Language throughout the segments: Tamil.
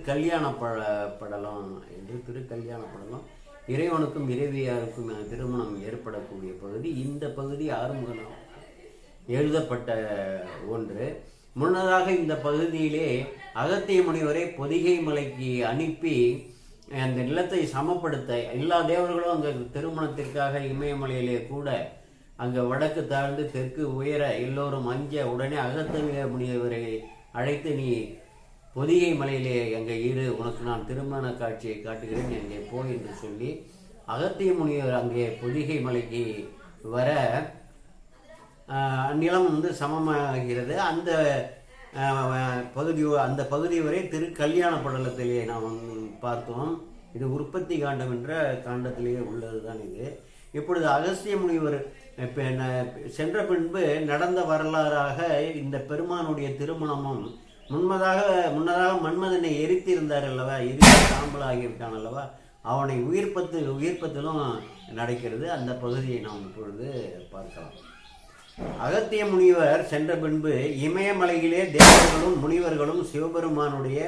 திருக்கல்யாண பட படலம் என்று திருக்கல்யாண படலம் இறைவனுக்கும் இறைவியாருக்கும் திருமணம் ஏற்படக்கூடிய பகுதி இந்த பகுதி ஆறுமுகனம் எழுதப்பட்ட ஒன்று. முன்னதாக இந்த பகுதியிலே அகத்திய முனிவரை பொதிகை மலைக்கு அனுப்பி அந்த நிலத்தை சமப்படுத்த எல்லா தேவர்களும் அங்கே திருமணத்திற்காக இமயமலையிலே கூட அங்கே வடக்கு தாழ்ந்து தெற்கு உயர எல்லோரும் அஞ்ச உடனே அகத்திய முனிவரை அழைத்து நீ பொதிகை மலையிலே எங்கே ஈடு உனக்கு நான் திருமண காட்சியை காட்டுகிறேன் எங்கே போ என்று சொல்லி அகத்திய முனிவர் அங்கே பொதிகை மலைக்கு வர நிலம் வந்து சமமாகிறது. அந்த பகுதி அந்த பகுதி வரை திரு கல்யாண படலத்திலேயே நாம் பார்த்தோம். இது உற்பத்தி காண்டம் என்ற காண்டத்திலேயே உள்ளதுதான் இது. இப்பொழுது அகஸ்திய முனிவர் ந- சென்ற பின்பு நடந்த வரலாறாக இந்த பெருமானுடைய திருமணமும் முன்மதாக முன்னதாக மன்மதனை எரித்திருந்தார் அல்லவா? எரித்து சாம்பல் ஆகியிருக்கான் அல்லவா? அவனை உயிர்ப்பத்து உயிர்ப்பத்திலும் நடக்கிறது. அந்த பகுதியை நாம் இப்பொழுது பார்க்கலாம். அகத்திய முனிவர் சென்ற பின்பு இமயமலையிலே தேவர்களும் முனிவர்களும் சிவபெருமானுடைய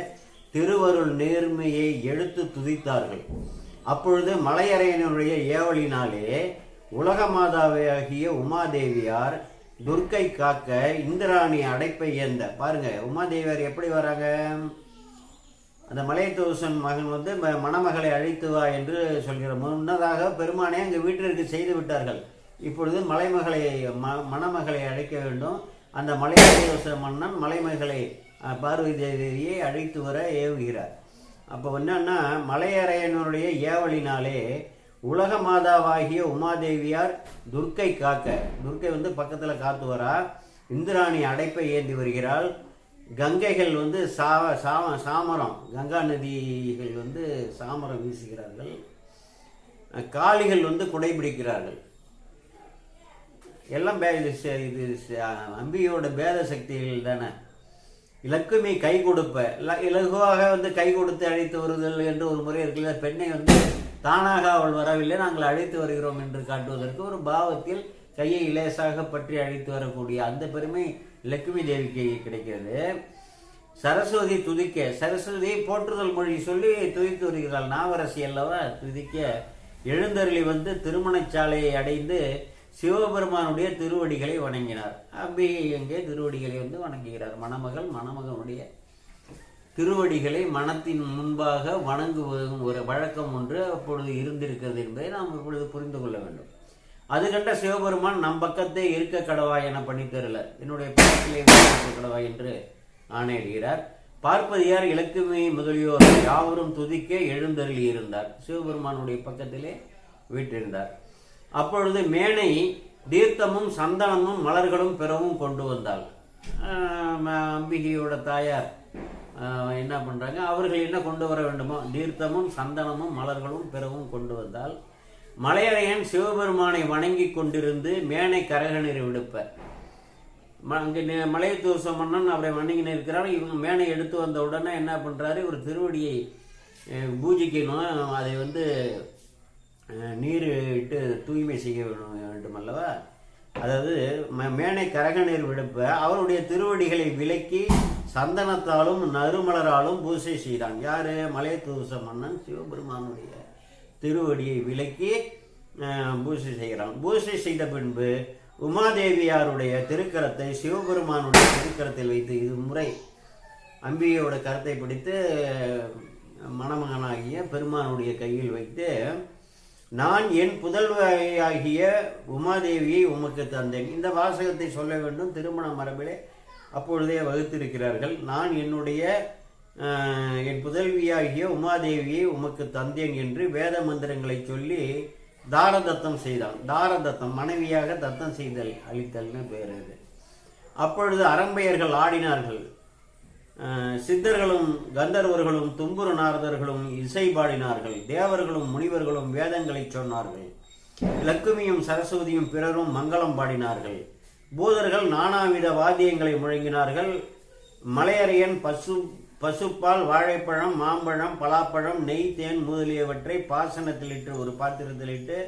திருவருள் நேர்மையை எடுத்து துதித்தார்கள். அப்பொழுது மலையறையனுடைய ஏவலினாலே உலக மாதாவியாகிய உமாதேவியார் துர்க்கை காக்க இந்திராணி அடைப்பை ஏந்த. பாருங்க உமாதேவியார் எப்படி வராங்க? அந்த மலையத்தோசன் மகன் வந்து ம- மணமகளை அழைத்து வா என்று சொல்கிற முன்னதாக பெருமானே அங்கே வீட்டிற்கு செய்து விட்டார்கள். இப்பொழுது மலைமகளை ம மணமகளை அழைக்க வேண்டும். அந்த மலையத்தோச மன்னன் மலைமகளை பார்வதி தேவியை அழைத்து வர ஏவுகிறார். அப்போ என்னன்னா மலையறையனுடைய ஏவலினாலே உலக மாதாவாகிய உமாதேவியார் துர்க்கை காக்க. துர்க்கை வந்து பக்கத்தில் காத்து வரா. இந்திராணி அடைப்பை ஏந்தி வருகிறாள். கங்கைகள் வந்து சாவ சாம சாமரம். கங்கா நதிகள் வந்து சாமரம் வீசுகிறார்கள். காளிகள் வந்து குடைபிடிக்கிறார்கள். எல்லாம் இது அம்பியோட பேத சக்திகள் தானே. இலக்குமி கை கொடுப்ப. இலகுவாக வந்து கை கொடுத்து அழைத்து வருதல் என்று ஒரு முறை இருக்குல்ல பெண்ணை வந்து தானாக அவள் வரவில்லை. நாங்கள் அழைத்து வருகிறோம் என்று காட்டுவதற்கு ஒரு பாவத்தில் கையை இலேசாக பற்றி அழைத்து வரக்கூடிய அந்த பெருமை லக்ஷ்மி தேவிக்கு கிடைக்கிறது. சரஸ்வதி துதிக்க சரஸ்வதி போற்றுதல் மொழி சொல்லி துதித்து வருகிறாள். நாவரசி அல்லவா? துதிக்க எழுந்தருளி வந்து திருமணச்சாலையை அடைந்து சிவபெருமானுடைய திருவடிகளை வணங்கினார். அம்பிகை எங்கே திருவடிகளை வந்து வணங்குகிறார்? மணமகள் மணமகனுடைய திருவடிகளை மனத்தின் முன்பாக வணங்குவதும் ஒரு வழக்கம் ஒன்று அப்பொழுது இருந்திருக்கிறது என்பதை நாம் இப்பொழுது புரிந்து கொள்ள வேண்டும். அது கண்ட சிவபெருமான் நம் பக்கத்தே இருக்க கடவாய் என பணித்தருள என்னுடைய பக்கத்திலே இருக்க கடவாய் என்று ஆணையிடுகிறார். பார்ப்பதியார் இலக்குமி முதலியோர். யாவரும் துதிக்க எழுந்தருளி இருந்தார். சிவபெருமானுடைய பக்கத்திலே வீட்டிருந்தார் அப்பொழுது மேனை தீர்த்தமும் சந்தனமும் மலர்களும் பிறவும் கொண்டு வந்தாள். அம்பிகையோட தாயார் என்ன பண்ணுறாங்க அவர்கள் என்ன கொண்டு வர வேண்டுமோ தீர்த்தமும் சந்தனமும் மலர்களும் பிறவும் கொண்டு வந்தால் மலையரையன் சிவபெருமானை வணங்கி கொண்டிருந்து மேனை கரகநீர் விடுப்ப. ம- அங்கே மலையத்தூர் மலையத்தூச மன்னன் அவரை வணங்கி நிற்கிறார் இவங்க மேனை எடுத்து வந்த உடனே என்ன பண்ணுறாரு ஒரு திருவடியை பூஜிக்கணும். அதை வந்து நீர் இட்டு தூய்மை செய்ய வேண்டும் அல்லவா? அதாவது மேனை கரகநீர் விடுப்ப. அவருடைய திருவடிகளை விலக்கி சந்தனத்தாலும் நறுமலராலும் பூசை செய்தான். யார்? மலையத்தூச மன்னன் சிவபெருமானுடைய திருவடியை விலக்கி பூசை செய்கிறான். பூசை செய்த பின்பு உமாதேவியாருடைய திருக்கரத்தை சிவபெருமானுடைய திருக்கரத்தில் வைத்து இது முறை அம்பிகையோட கரத்தை பிடித்து மணமகனாகிய பெருமானுடைய கையில் வைத்து நான் என் புதல்வியாகிய உமாதேவியை உமக்கு தந்தேன். இந்த வாசகத்தை சொல்ல வேண்டும். திருமண மரபிலே அப்பொழுதே வகுத்திருக்கிறார்கள் நான் என்னுடைய என் புதல்வியாகிய உமாதேவியை உமக்கு தந்தேன் என்று வேத மந்திரங்களை சொல்லி தாரதத்தம் செய்தான். தாரதத்தம் மனைவியாக தத்தம் செய்தல் அளித்தல்னு பேர் அது. அப்பொழுது அரம்பையர்கள் ஆடினார்கள். சித்தர்களும் கந்தர்வர்களும் தும்புரு நாரதர்களும் இசை பாடினார்கள். தேவர்களும் முனிவர்களும் வேதங்களை சொன்னார்கள். லக்குமியும் சரஸ்வதியும் பிறரும் மங்களம் பாடினார்கள். பூதர்கள் நானாவித வாத்தியங்களை முழங்கினார்கள். மலையறையன் பசு பசுப்பால் வாழைப்பழம் மாம்பழம் பலாப்பழம் நெய் தேன் முதலியவற்றை பாசனத்தில் இட்டு ஒரு பாத்திரத்தில் இட்டு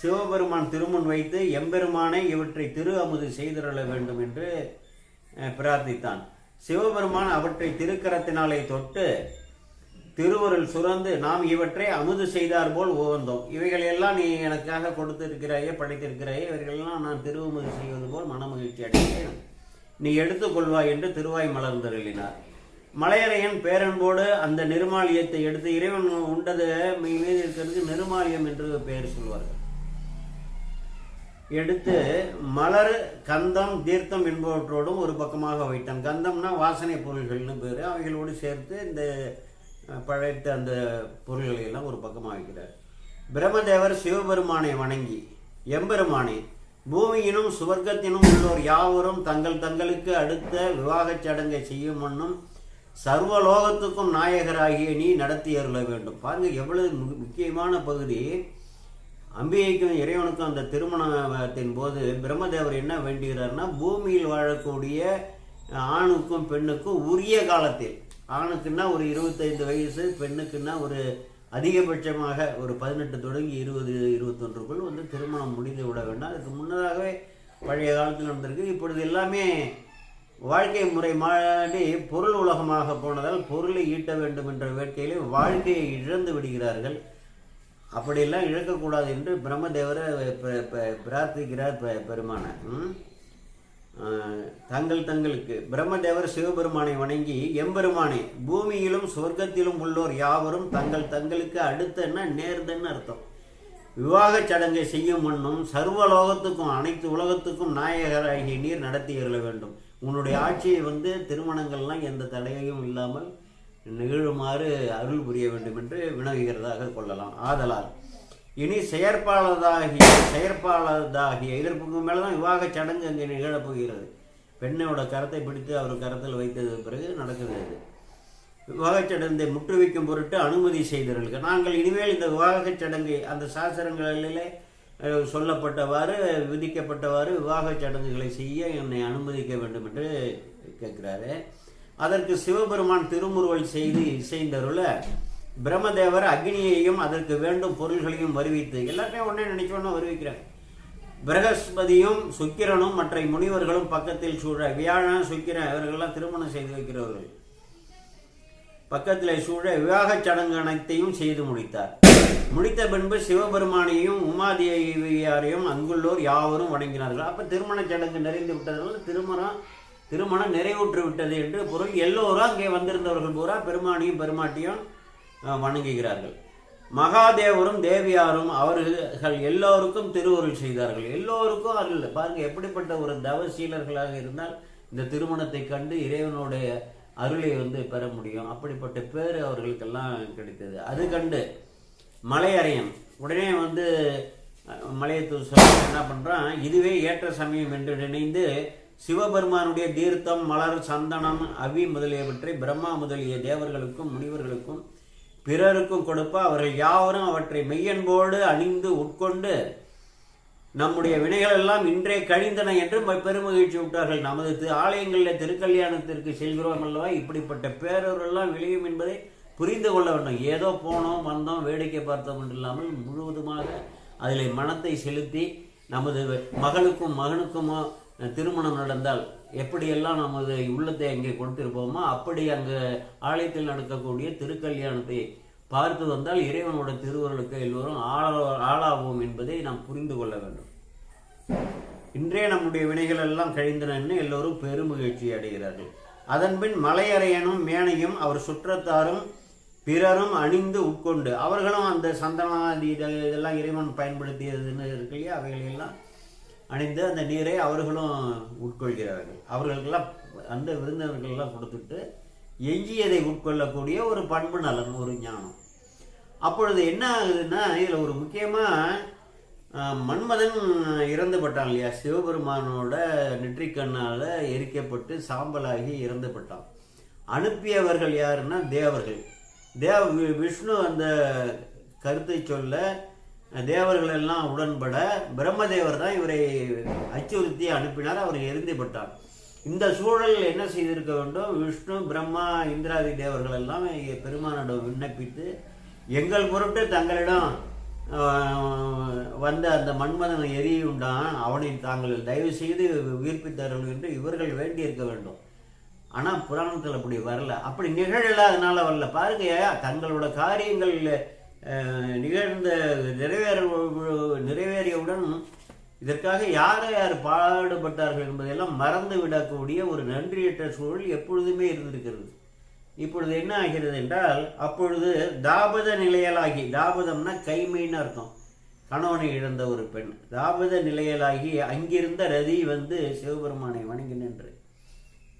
சிவபெருமான் திருமுன் வைத்து எம்பெருமானை இவற்றை திரு அமுது செய்திருள வேண்டும் என்று பிரார்த்தித்தான். சிவபெருமான் அவற்றை திருக்கரத்தினாலே தொட்டு திருவருள் சுரந்து நாம் இவற்றை அமுது செய்தார் போல் ஓவந்தோம் இவைகளையெல்லாம் நீ எனக்காக கொடுத்திருக்கிறாயே படைத்திருக்கிறாயே. இவைகளெல்லாம் நான் திருவமுது செய்வது போல் மனமகிழ்ச்சி அடைகிறேன். நீ எடுத்துக்கொள்வாய் என்று திருவாய் மலர்ந்தருளினார். மலையரையன் பேரன்போடு அந்த நிருமாலியத்தை எடுத்து இறைவன் உண்டது மீது இருக்கிறதுக்கு நிருமாலியம் என்று பெயர் சொல்வார்கள். எடுத்து மலர் கந்தம் தீர்த்தம் என்பவற்றோடும் ஒரு பக்கமாக வைத்தான். கந்தம்னா வாசனை பொருள்கள்னு பேர். அவைகளோடு சேர்த்து இந்த அஹ், அந்த பொருள்களை எல்லாம் ஒரு பக்கமாக வைக்கிறார். பிரம்மதேவர் சிவபெருமானை வணங்கி எம்பெருமானே பூமியினும் சுவர்க்கத்தினும் உள்ளோர் யாவரும் தங்கள் தங்களுக்கு அடுத்த விவாகச் சடங்கை செய்யும் முன்னும் சர்வலோகத்துக்கும் நாயகராகிய நீ நடத்தி அருள வேண்டும். பாருங்க எவ்வளவு முக்கியமான பகுதி. அம்பிகைக்கும் இறைவனுக்கும் அந்த திருமணத்தின் போது பிரம்மதேவர் என்ன வேண்டுகிறார்னா பூமியில் வாழக்கூடிய ஆணுக்கும் பெண்ணுக்கும் உரிய காலத்தில் ஆணுக்குன்னா ஒரு இருபத்தைந்து வயசு பெண்ணுக்குன்னா ஒரு அதிகபட்சமாக ஒரு பதினெட்டு தொடங்கி இருபது இருபத்தொன்றுக்குள் வந்து திருமணம் முடிந்து விட வேண்டாம். அதுக்கு முன்னதாகவே பழைய காலத்தில் நடந்திருக்கு. இப்பொழுது எல்லாமே வாழ்க்கை முறை மாடி பொருள் உலகமாக போனதால் பொருளை ஈட்ட வேண்டும் என்ற வேட்கையிலே வாழ்க்கையை இழந்து விடுகிறார்கள். அப்படியெல்லாம் இழக்கக்கூடாது என்று பிரம்மதேவரை ப- பிரார்த்திக்கிறார் பெ- பெருமான தங்கள் தங்களுக்கு பிரம்மதேவர் சிவபெருமானை வணங்கி எம்பெருமானே பூமியிலும் சொர்க்கத்திலும் உள்ளோர் யாவரும் தங்கள் தங்களுக்கு அடுத்தன்னா நேர்தன்னு அர்த்தம்? விவாகச் சடங்கை செய்யும் முன்னும் சர்வலோகத்துக்கும் அனைத்து உலகத்துக்கும் நாயகராகிய நீர் நடத்தி அருள வேண்டும். உன்னுடைய ஆட்சியை வந்து திருமணங்கள்லாம் எந்த தடையும் இல்லாமல் நிகழுமாறு அருள் புரிய வேண்டும் என்று வினவுகிறதாக கொள்ளலாம். ஆதலால் இனி செயற்பாளதாகிய செயற்பாளதாகிய இதற்கு மேலே தான் விவாகச் சடங்கு அங்கே நிகழப் போகிறது. பெண்ணோட கரத்தை பிடித்து அவர் கரத்தில் வைத்தது பிறகு நடக்கிறது. விவாகச் சடங்கை முற்றுவிக்கும் பொருட்டு அனுமதி செய்தவர்களுக்கு நாங்கள் இனிமேல் இந்த விவாகச் சடங்கை அந்த சாஸ்திரங்களிலே சொல்லப்பட்டவாறு விதிக்கப்பட்டவாறு விவாகச் சடங்குகளை செய்ய என்னை அனுமதிக்க வேண்டும் என்று கேட்கிறாரு. அதற்கு சிவபெருமான் திருமுருவல் செய்து இசைந்தருள பிரம்மதேவர் அக்னியையும் அதற்கு வேண்டும் பொருள்களையும் வருவித்து எல்லாத்தையும் ஒன்றே நினைச்சோன்னு வருவிக்கிறாங்க. பிரகஸ்பதியும் சுக்கிரனும் மற்ற முனிவர்களும் பக்கத்தில் சூழ வியாழன் சுக்கிரன் இவர்கள்லாம் திருமணம் செய்து வைக்கிறவர்கள். பக்கத்தில் சூழ விவாகச் சடங்கு அனைத்தையும் செய்து முடித்தார். முடித்த பின்பு சிவபெருமானையும் உமாதேவியாரையும் அங்குள்ளோர் யாவரும் வணங்கினார்கள். அப்ப திருமண சடங்கு நிறைந்து விட்டதனால திருமணம் திருமணம் நிறைவுற்று விட்டது என்று பொருள். எல்லோரும் அங்கே வந்திருந்தவர்கள் பூரா பெருமானியும் பெருமாட்டியும் வணங்குகிறார்கள். மகாதேவரும் தேவியாரும் அவர்கள் எல்லோருக்கும் திருவருள் செய்தார்கள். எல்லோருக்கும் அருள். பாருங்க எப்படிப்பட்ட ஒரு தவசீலர்களாக இருந்தால் இந்த திருமணத்தை கண்டு இறைவனுடைய அருளை வந்து பெற முடியும். அப்படிப்பட்ட பேர் அவர்களுக்கெல்லாம் கிடைத்தது. அது கண்டு மலையறையன் உடனே வந்து மலையத்தூர் சொல்ல என்ன பண்றான்? இதுவே ஏற்ற சமயம் என்று நினைந்து சிவபெருமானுடைய தீர்த்தம் மலர் சந்தனம் அவி முதலியவற்றை பிரம்மா முதலிய தேவர்களுக்கும் முனிவர்களுக்கும் பிறருக்கும் கொடுப்ப. அவர்கள் யாவரும் அவற்றை மெய்யன்போடு அணிந்து உட்கொண்டு நம்முடைய வினைகள் எல்லாம் இன்றே கழிந்தன என்று பெருமகிழ்ச்சி விட்டார்கள் நமது ஆலயங்களில் திருக்கல்யாணத்திற்கு செல்கிறோம் அல்லவா? இப்படிப்பட்ட பேரவர்கள்லாம் விளையும் என்பதை புரிந்து கொள்ள வேண்டும். ஏதோ போனோம் வந்தோம் வேடிக்கை பார்த்தோம் என்று இல்லாமல் முழுவதுமாக அதில் மனத்தை செலுத்தி நமது மகளுக்கும் மகனுக்குமோ திருமணம் நடந்தால் எப்படியெல்லாம் நமது உள்ளத்தை அங்கே கொடுத்திருப்போமோ அப்படி அங்கு ஆலயத்தில் நடக்கக்கூடிய திருக்கல்யாணத்தை பார்த்து வந்தால் இறைவனோட திருவருளுக்கு எல்லோரும் ஆள ஆளாவோம் என்பதை நாம் புரிந்து கொள்ள வேண்டும். இன்றே நம்முடைய வினைகள் எல்லாம் கழிந்தனன்னு எல்லோரும் பெருமகிழ்ச்சி அடைகிறார்கள். அதன்பின் மலையறையனும் மேனையும் அவர் சுற்றத்தாரும் பிறரும் அணிந்து உட்கொண்டு அவர்களும் அந்த சந்தனாதி இதெல்லாம் இறைவன் பயன்படுத்தியதுன்னு இருக்கு இல்லையா? அவைகளையெல்லாம் அணிந்து அந்த நீரை அவர்களும் உட்கொள்கிறார்கள். அவர்களுக்கெல்லாம் அந்த விருந்தினர்கள்லாம் கொடுத்துட்டு எஞ்சியதை உட்கொள்ளக்கூடிய ஒரு பண்பு நலன் ஒரு ஞானம். அப்பொழுது என்ன ஆகுதுன்னா இதில் ஒரு முக்கியமாக மன்மதன் இறந்து பட்டான் இல்லையா? சிவபெருமானோட நெற்றிக்கண்ணால் எரிக்கப்பட்டு சாம்பலாகி இறந்து பட்டான் அனுப்பியவர்கள் யாருன்னா தேவர்கள். தேவ விஷ்ணு அந்த கருத்தை சொல்ல தேவர்கள் எல்லாம் உடன்பட பிரம்மதேவர் தான் இவரை அச்சுறுத்தி அனுப்பினார் அவர் எரிந்துபட்டார். இந்த சூழல் என்ன செய்திருக்க வேண்டும்? விஷ்ணு பிரம்மா இந்திராதி தேவர்கள் எல்லாம் பெருமானிடம் விண்ணப்பித்து எங்கள் பொருட்டு தங்களிடம் வந்த அந்த மன்மதன் எரியுண்டான் அவனை தாங்கள் தயவு செய்து உயிர்ப்பித்தார்கள் என்று இவர்கள் வேண்டியிருக்க வேண்டும். ஆனால் புராணத்தில் அப்படி வரல. அப்படி நிகழலாதனால வரல. பாருங்க தங்களோட காரியங்கள் இல்லை நிகழ்ந்த நிறைவேற நிறைவேறியவுடன் இதற்காக யார் யார் பாடுபட்டார்கள் என்பதையெல்லாம் மறந்து விடக்கூடிய ஒரு நன்றியற்ற சூழல் எப்பொழுதுமே இருந்திருக்கிறது. இப்பொழுது என்ன ஆகிறது என்றால் அப்பொழுது தாபத நிலையலாகி தாபதம்னா கைமைன்னு அர்த்தம். கணவனை இழந்த ஒரு பெண் தாபத நிலையலாகி அங்கிருந்த ரதி வந்து சிவபெருமானை வணங்கி நின்று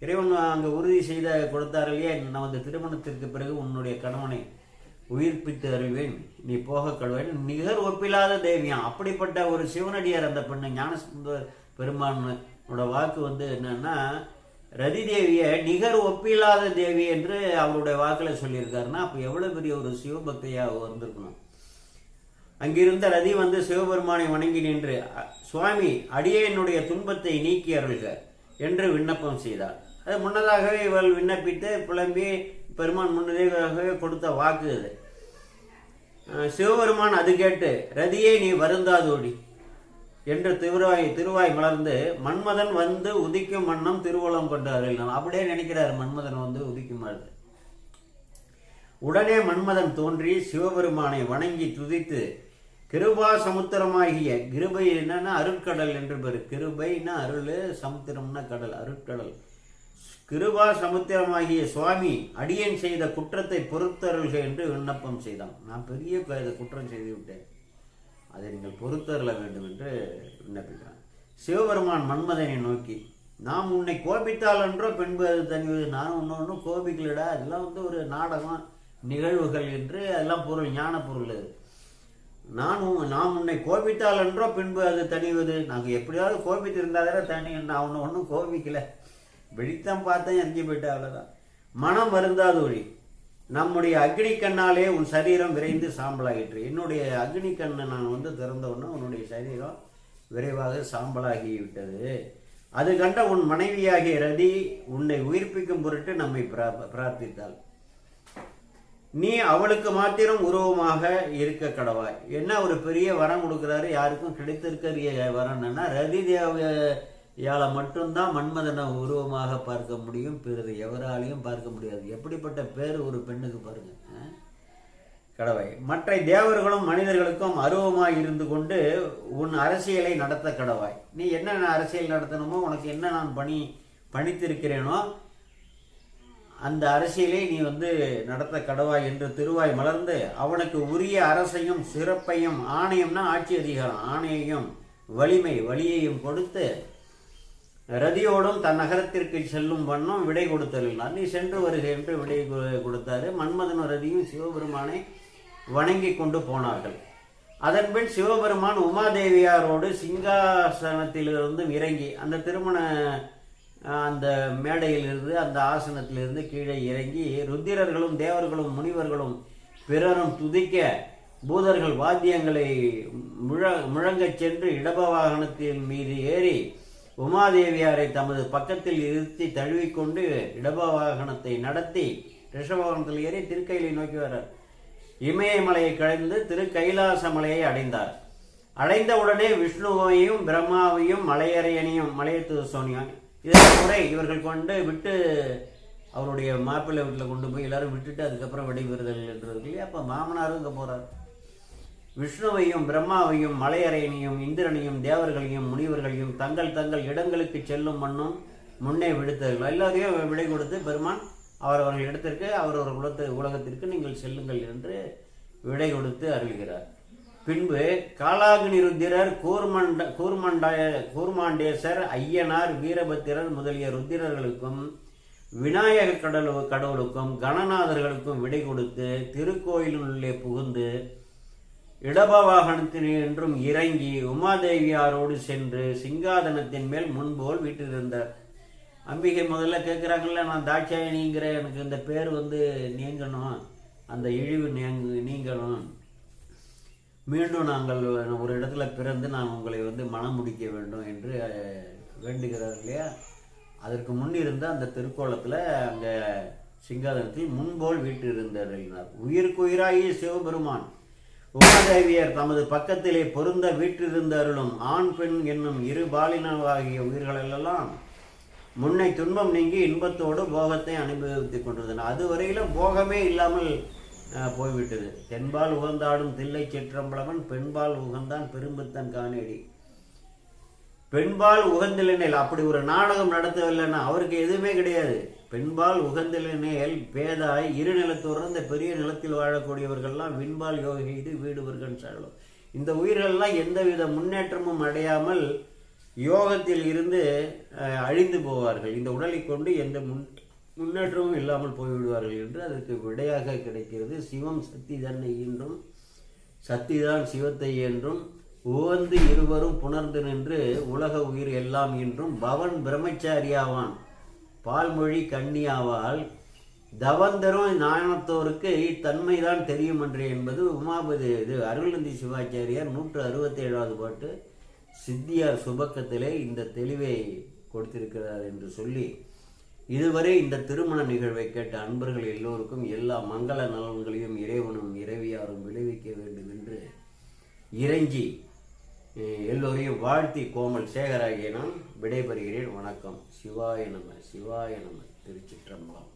இறைவன் அங்கே உறுதி செய்த கொடுத்தார் இல்லையா? நமது திருமணத்திற்கு பிறகு உன்னுடைய கணவனை உயிர்ப்பித்து அறிவேன் நீ போக கழுவேன். நிகர் ஒப்பில்லாத தேவியான் அப்படிப்பட்ட ஒரு சிவனடியார் அந்த பெண்ணு ஞானசுந்தர் பெருமானோட வாக்கு வந்து என்னன்னா ரதி தேவியை நிகர் ஒப்பில்லாத தேவி என்று அவருடைய வாக்கில் சொல்லியிருக்காருன்னா அப்போ எவ்வளோ பெரிய ஒரு சிவபக்தியாக வந்திருக்கணும். அங்கிருந்த ரதி வந்து சிவபெருமானை வணங்கி நின்று சுவாமி சுவாமி என்னுடைய துன்பத்தை நீக்கி அருள்க என்று விண்ணப்பம் செய்தார். அது முன்னதாகவே இவள் விண்ணப்பித்து புலம்பி பெருமான் முன்னதாகவே கொடுத்த வாக்கு அது சிவபெருமான் அது கேட்டு ரதியே நீ வருந்தாதோடி என்று திருவாய் திருவாய் மலர்ந்து மன்மதன் வந்து உதிக்கும் வண்ணம் திருவள்ளம் கொண்டு அருளினான் அப்படியே நினைக்கிறார் மன்மதன் வந்து உதிக்கும் வருது உடனே மன்மதன் தோன்றி சிவபெருமானை வணங்கி துதித்து கிருபா சமுத்திரமாகிய கிருபை என்னன்னா அருட்கடல் என்று பெரு. கிருபைன்னா அருள் சமுத்திரம்னா கடல் அருட்கடல். கிருபா சமுத்திரமாகிய சுவாமி அடியன் செய்த குற்றத்தை பொறுத்தருள்க என்று விண்ணப்பம் செய்தான். நான் பெரிய குற்றம் செய்து விட்டேன். அதை நீங்கள் பொறுத்தருள வேண்டும் என்று விண்ணப்பிக்கிறான். சிவபெருமான் மன்மதனை நோக்கி நாம் உன்னை கோபித்தால் என்றோ பின்பு அது தனி நான் ஒன்று ஒன்றும் கோபிக்கலடா? அதெல்லாம் வந்து ஒரு நாடகம் நிகழ்வுகள் என்று அதெல்லாம் பொருள் ஞான பொருள் அது. நான் நாம் உன்னை கோபித்தால் என்றோ பின்பு அது தனிவது நாங்கள் எப்படியாவது கோபித்து தானே தனி நான் ஒன்று ஒன்றும் கோபிக்கலை. வெடித்தான் பார்த்தேன் எரிஞ்சு போயிட்டா அவ்வளோதான் மனம் வருந்தாது ஒழி நம்முடைய அக்னி கண்ணாலே உன் சரீரம் விரைந்து சாம்பலாகிட்டு என்னுடைய அக்னி கண்ணை நான் வந்து திறந்தவுடனே உன்னுடைய சரீரம் விரைவாக சாம்பலாகி விட்டது அது கண்ட உன் மனைவியாகிய ரதி உன்னை உயிர்ப்பிக்கும் பொருட்டு நம்மை பிரார்த்த- பிரார்த்தித்தாள். நீ அவளுக்கு மாத்திரம் உருவமாக இருக்க கடவாய். என்ன ஒரு பெரிய வரம் கொடுக்குறாரு? யாருக்கும் கிடைத்திருக்கிற வரம் என்னன்னா ரதி தேவையால மட்டும்தான் மன்மதனை உருவமாக பார்க்க முடியும் பிறகு எவராலையும் பார்க்க முடியாது. எப்படிப்பட்ட பேர் ஒரு பெண்ணுக்கு பாருங்க கடவை கடவாய் மற்ற தேவர்களும் மனிதர்களுக்கும் அருவமாய் இருந்து கொண்டு உன் அரசியலை நடத்த கடவாய் நீ என்னென்ன அரசியல் நடத்தணுமோ உனக்கு என்ன நான் பணி பணித்திருக்கிறேனோ அந்த அரசியலை நீ வந்து நடத்த கடவாய் என்று திருவாய் மலர்ந்து அவனுக்கு உரிய அரசையும் சிறப்பையும் ஆணையம்னா ஆட்சி அதிகாரம். ஆணையையும் வலிமை வலியையும் கொடுத்து ரதியோடும் தன் நகரத்திற்கு செல்லும் வண்ணம் விடை கொடுத்தருளினார் நீ சென்று வருக என்று விடை கொடுத்தாரு. மன்மதன் ரதியும் சிவபெருமானை வணங்கி கொண்டு போனார்கள். அதன்பின் சிவபெருமான் உமாதேவியாரோடு சிங்காசனத்திலிருந்து இறங்கி அந்த திருமண அந்த மேடையிலிருந்து அந்த ஆசனத்திலிருந்து கீழே இறங்கி ருத்திரர்களும் தேவர்களும் முனிவர்களும் பிறரும் துதிக்க பூதர்கள் வாத்தியங்களை முழ முழங்கச் சென்று இடப வாகனத்தின் மீது ஏறி உமாதேவியாரை தமது பக்கத்தில் இருத்தி தழுவிக்கொண்டு இடப வாகனத்தை நடத்தி ரிஷபவாகனத்தில் ஏறி திருக்கையிலை நோக்கி வரார். இமயமலையை கடந்து திரு கைலாச மலையை அடைந்தார். அடைந்த உடனே விஷ்ணுவையும் பிரம்மாவையும் மலையரையனையும் மலையத்து சோனியும் இதற்கு முறை இவர்கள் கொண்டு விட்டு அவருடைய மாப்பிள்ளை வீட்டில் கொண்டு போய் எல்லாரும் விட்டுட்டு அதுக்கப்புறம் விடைபெறுதல் என்று இருக்கு இல்லையா? அப்போ மாமனாரும் இங்கே போகிறார் விஷ்ணுவையும் பிரம்மாவையும் மலையரையனையும் இந்திரனையும் தேவர்களையும் முனிவர்களையும் தங்கள் தங்கள் இடங்களுக்கு செல்லும் மண்ணும் முன்னே விடுத்தார்கள். எல்லாரையும் விடை கொடுத்து பெருமான் அவரவர்கள் இடத்திற்கு அவரவர் குலத்து உலகத்திற்கு நீங்கள் செல்லுங்கள் என்று விடை கொடுத்து அருள்கிறார். பின்பு காலாகினி ருத்திரர் கூர்மண்ட கூர்மண்டாய கூர்மாண்டேசர் ஐயனார் வீரபத்திரர் முதலிய ருத்திரர்களுக்கும் விநாயக கடலு கடவுளுக்கும் கணநாதர்களுக்கும் விடை கொடுத்து திருக்கோயிலுள்ளே புகுந்து இடப வாகனத்தில் என்றும் இறங்கி உமாதேவியாரோடு சென்று சிங்காதனத்தின் மேல் முன்போல் வீட்டிலிருந்தார் அம்பிகை முதல்ல கேட்குறாங்கல்ல நான் தாட்சாயணிங்கிற எனக்கு இந்த பேர் வந்து நீங்கணும். அந்த இழிவு நீங்கணும். மீண்டும் நாங்கள் ஒரு இடத்துல பிறந்து நான் உங்களை வந்து மனம் முடிக்க வேண்டும் என்று வேண்டுகிறார் இல்லையா? அதற்கு முன் இருந்த அந்த திருக்கோலத்தில் அங்கே சிங்காதனத்தில் முன்போல் வீட்டு இருந்தார் உயிருக்குயிராகிய சிவபெருமான் உமாதேவியர் தமது பக்கத்திலே பொருந்த வீற்றிருந்த அருளும் ஆண் பெண் என்னும் இரு பாலினவாகிய உயிர்களெல்லாம் முன்னை துன்பம் நீங்கி இன்பத்தோடு போகத்தை அனுபவித்துக் கொண்டிருந்தன அதுவரையிலும் போகமே இல்லாமல் போய்விட்டது. தென்பால் உகந்தாடும் தில்லை சிற்றம்பலவன் பெண்பால் உகந்தான் பெரும்புத்தன் காணேடி பெண்பால் உகந்திலனேல் அப்படி ஒரு நாடகம் நடத்தவில்லைன்னா அவருக்கு எதுவுமே கிடையாது. பெண்பால் உகந்திலனேல் பேதாய் இரு நிலத்தோர் இந்த பெரிய நிலத்தில் வாழக்கூடியவர்கள்லாம் விண்பால் யோகி இது வீடுவர்கள் சாலும் இந்த உயிர்கள்லாம் எந்தவித முன்னேற்றமும் அடையாமல் யோகத்தில் இருந்து அழிந்து போவார்கள். இந்த உடலை கொண்டு எந்த முன் முன்னேற்றமும் இல்லாமல் போய்விடுவார்கள் என்று அதற்கு விடையாக கிடைக்கிறது. சிவம் சக்தி தன்னை என்றும் சக்திதான் சிவத்தை என்றும் உவந்து இருவரும் புணர்ந்து நின்று உலக உயிர் எல்லாம் என்றும் பவன் பிரம்மச்சாரியாவான். பால்மொழி கன்னியாவால் தவந்தரும் ஞானத்தோருக்கு இத்தன்மைதான் தெரியும் என்று என்பது உமாபதி இது அருள்நந்தி சிவாச்சாரியார் நூற்று அறுபத்தி ஏழாவது பாட்டு சித்தியார் சுபக்கத்திலே இந்த தெளிவை கொடுத்திருக்கிறார் என்று சொல்லி இதுவரை இந்த திருமண நிகழ்வை கேட்ட அன்பர்கள் எல்லோருக்கும் எல்லா மங்கள நலன்களையும் இறைவனும் இறைவியாரும் விளைவிக்க வேண்டும் என்று இறைஞ்சி எல்லோரையும் வாழ்த்தி கோமல் சேகராகிய நான் விடைபெறுகிறேன். வணக்கம். சிவாய நம சிவாய நம திருச்சிற்றம்பலம்.